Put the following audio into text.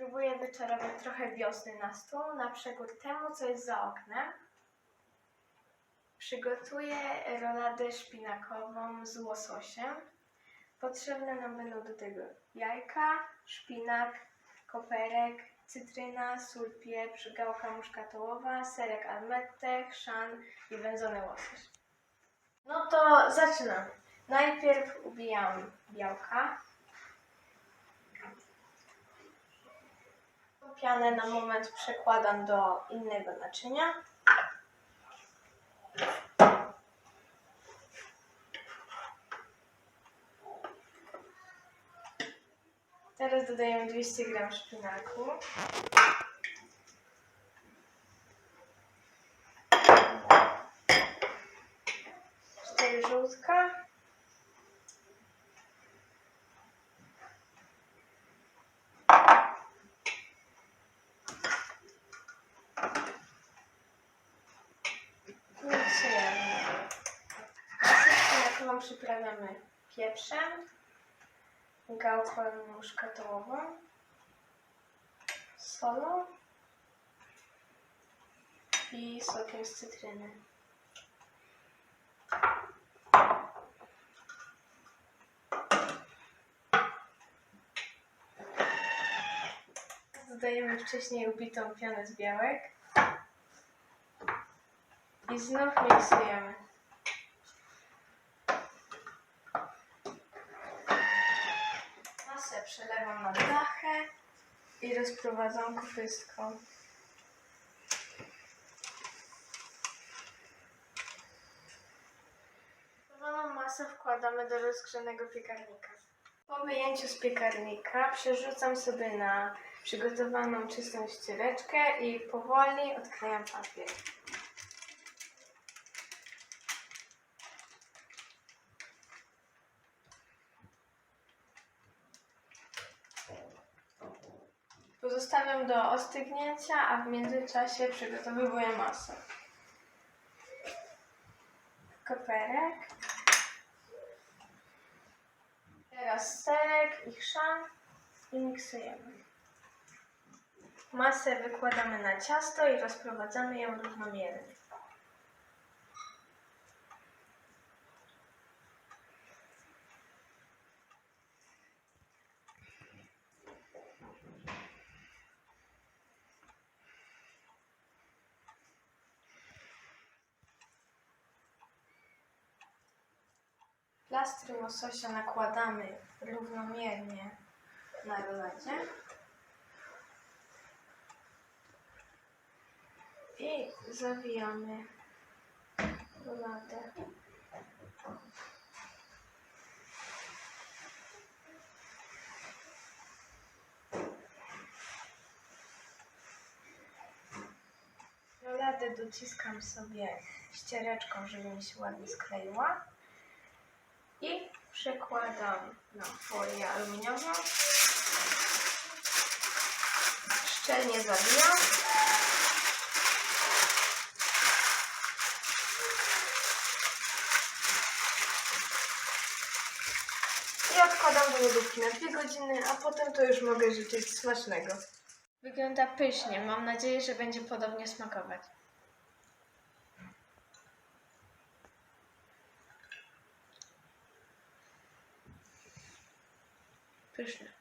Próbuję wyczarować trochę wiosny na stół, na przekór temu, co jest za oknem. Przygotuję roladę szpinakową z łososiem. Potrzebne nam będą do tego jajka, szpinak, koperek, cytryna, sól, pieprz, gałka muszkatołowa, serek almette, chrzan i wędzony łosoś. No to zaczynamy. Najpierw ubijam białka. Pianę na moment przekładam do innego naczynia. Teraz dodajemy 200 g szpinaku. Cztery żółtka. Miksujemy. Masę szpinakową przyprawiamy pieprzem, gałką muszkatołową, solą i sokiem z cytryny. Dodajemy wcześniej ubitą pianę z białek i znów miksujemy. Masę przelewam na dachę i rozprowadzam kopystką. Gotowaną masę wkładamy do rozgrzanego piekarnika. Po wyjęciu z piekarnika przerzucam sobie na przygotowaną czystą ściereczkę i powoli odklejam papier. Pozostawiam do ostygnięcia, a w międzyczasie przygotowuję masę. Koperek. Teraz serek i chrzan i miksujemy. Masę wykładamy na ciasto i rozprowadzamy ją równomiernie. Plastry łososia nakładamy równomiernie na roladzie. I zawijamy roladę. Roladę dociskam sobie ściereczką, żeby mi się ładnie skleiła. I przekładam na folię aluminiową. Szczelnie zawijam. I odkładam do lodówki na 2 godziny, a potem to już mogę życzyć smacznego. Wygląda pysznie. Mam nadzieję, że będzie podobnie smakować. Кришна.